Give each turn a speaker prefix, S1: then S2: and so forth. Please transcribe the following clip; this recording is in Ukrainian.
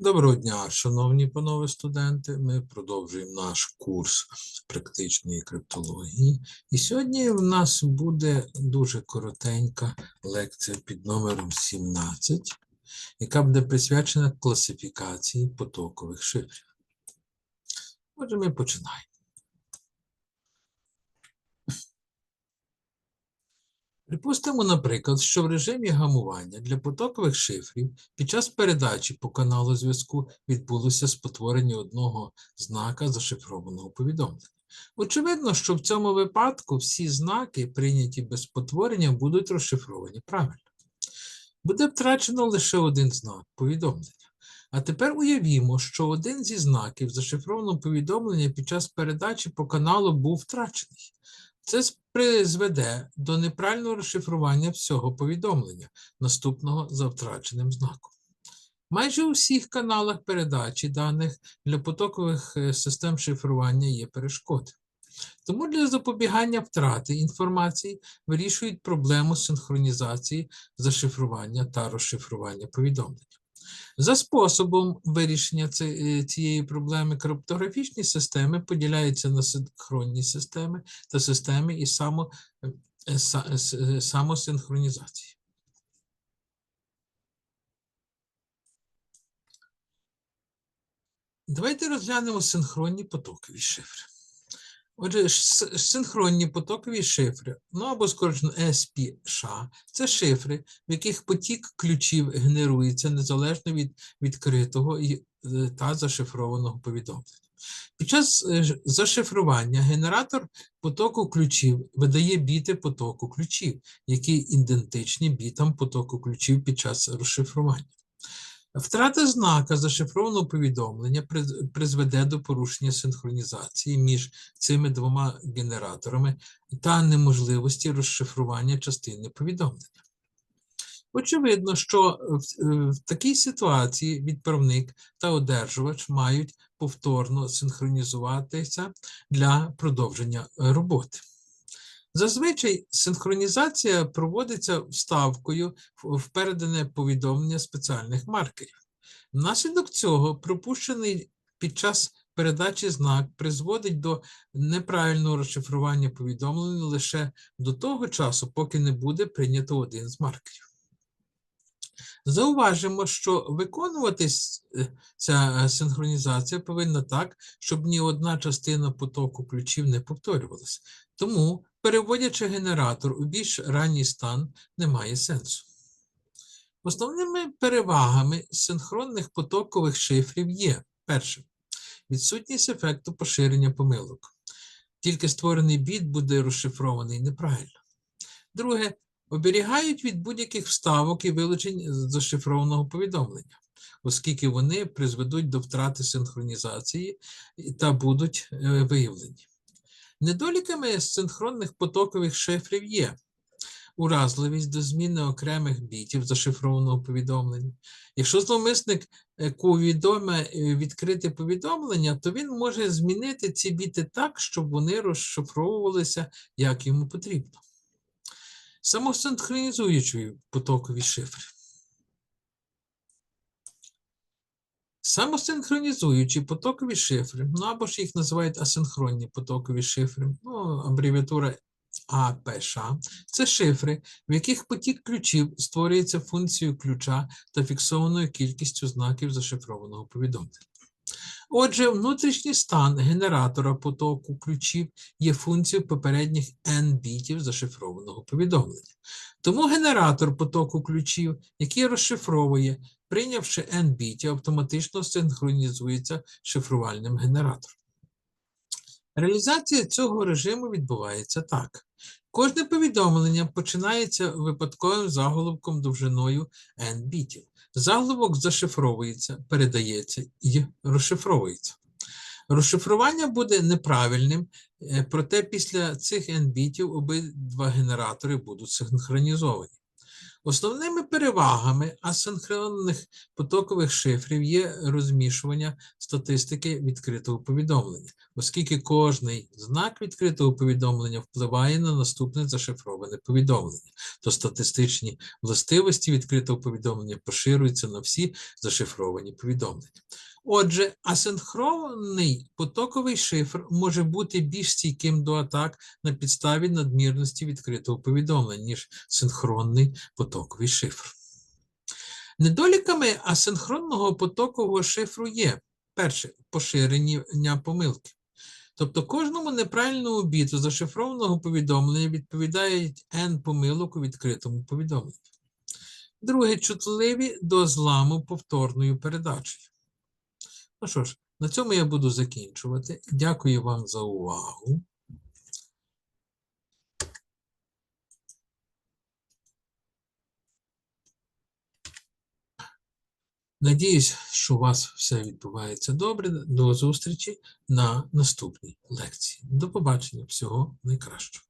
S1: Доброго дня, шановні панове студенти. Ми продовжуємо наш курс практичної криптології. І сьогодні в нас буде дуже коротенька лекція під номером 17, яка буде присвячена класифікації потокових шифрів. Отже, ми починаємо. Припустимо, наприклад, що в режимі гамування для потокових шифрів під час передачі по каналу зв'язку відбулося спотворення одного знака зашифрованого повідомлення. Очевидно, що в цьому випадку всі знаки, прийняті без спотворення, будуть розшифровані правильно. Буде втрачено лише один знак повідомлення. А тепер уявімо, що один зі знаків зашифрованого повідомлення під час передачі по каналу був втрачений. Це призведе до неправильного розшифрування всього повідомлення, наступного за втраченим знаком. Майже у всіх каналах передачі даних для потокових е, систем шифрування є перешкоди. Тому для запобігання втрати інформації вирішують проблему синхронізації зашифрування та розшифрування повідомлень. За способом вирішення цієї проблеми криптографічні системи поділяються на синхронні системи та системи із само, е, е, самосинхронізації. Давайте розглянемо синхронні потокові шифри. Отже, синхронні потокові шифри, ну або скорочено SPSH, це шифри, в яких потік ключів генерується незалежно від відкритого е, та зашифрованого повідомлення. Під час е, зашифрування генератор потоку ключів видає біти потоку ключів, які ідентичні бітам потоку ключів під час розшифрування. Втрата знака зашифрованого повідомлення призведе до порушення синхронізації між цими двома генераторами та неможливості розшифрування частини повідомлення. Очевидно, що в, е, такій ситуації відправник та одержувач мають повторно синхронізуватися для продовження роботи. Зазвичай синхронізація проводиться вставкою в передане повідомлення спеціальних маркерів. Внаслідок цього пропущений під час передачі знак призводить до неправильного розшифрування повідомлення лише до того часу, поки не буде прийнято один з маркерів. Зауважимо, що виконуватись е, ця е, синхронізація повинна так, щоб ні одна частина потоку ключів не повторювалася. Тому, переводячи генератор у більш ранній стан, немає сенсу. Основними перевагами синхронних потокових шифрів є перше відсутність ефекту поширення помилок. Тільки створений біт буде розшифрований неправильно. Друге, оберігають від будь-яких вставок і вилучень зашифрованого повідомлення, оскільки вони призведуть до втрати синхронізації та будуть е, виявлені. Недоліками синхронних потокових шифрів є уразливість до зміни окремих бітів зашифрованого повідомлення. Якщо зловмисник е, відкрите повідомлення, то він може змінити ці біти так, щоб вони розшифровувалися як йому потрібно. Самосинхронізуючі потокові шифри. Самосинхронізуючі потокові шифри, ну або ж їх називають асинхронні потокові шифри, ну, абревіатура АПШ, це шифри, в яких потік ключів створюється функцією ключа та фіксованою кількістю знаків зашифрованого повідомлення. Отже, внутрішній стан генератора потоку ключів є функцією попередніх n бітів зашифрованого повідомлення. Тому генератор потоку ключів, який розшифровує, прийнявши n бітів, автоматично синхронізується шифрувальним генератором. Реалізація цього режиму відбувається так. Кожне повідомлення починається випадковим заголовком довжиною n бітів. Заголовок зашифровується, передається і розшифровується. Розшифрування буде неправильним, е, проте після цих n бітів обидва генератори будуть синхронізовані. Основними перевагами асинхронних потокових шифрів є розмішування статистики відкритого повідомлення, оскільки кожний знак відкритого повідомлення впливає на наступне зашифроване повідомлення, то статистичні властивості відкритого повідомлення поширюються на всі зашифровані повідомлення. Отже, асинхронний потоковий шифр може бути більш стійким до атак на підставі надмірності відкритого повідомлення, ніж синхронний потоковий шифр. Недоліками асинхронного потокового шифру є перше поширення помилки. Тобто кожному неправильному біту зашифрованого повідомлення відповідає n помилок у відкритому повідомленні. Друге, чутливі до зламу повторною передачею. Ну що ж, на цьому я буду закінчувати. Дякую вам за увагу. Надіюсь, що у вас все відбувається добре. До зустрічі на наступній лекції. До побачення. Всього найкращого.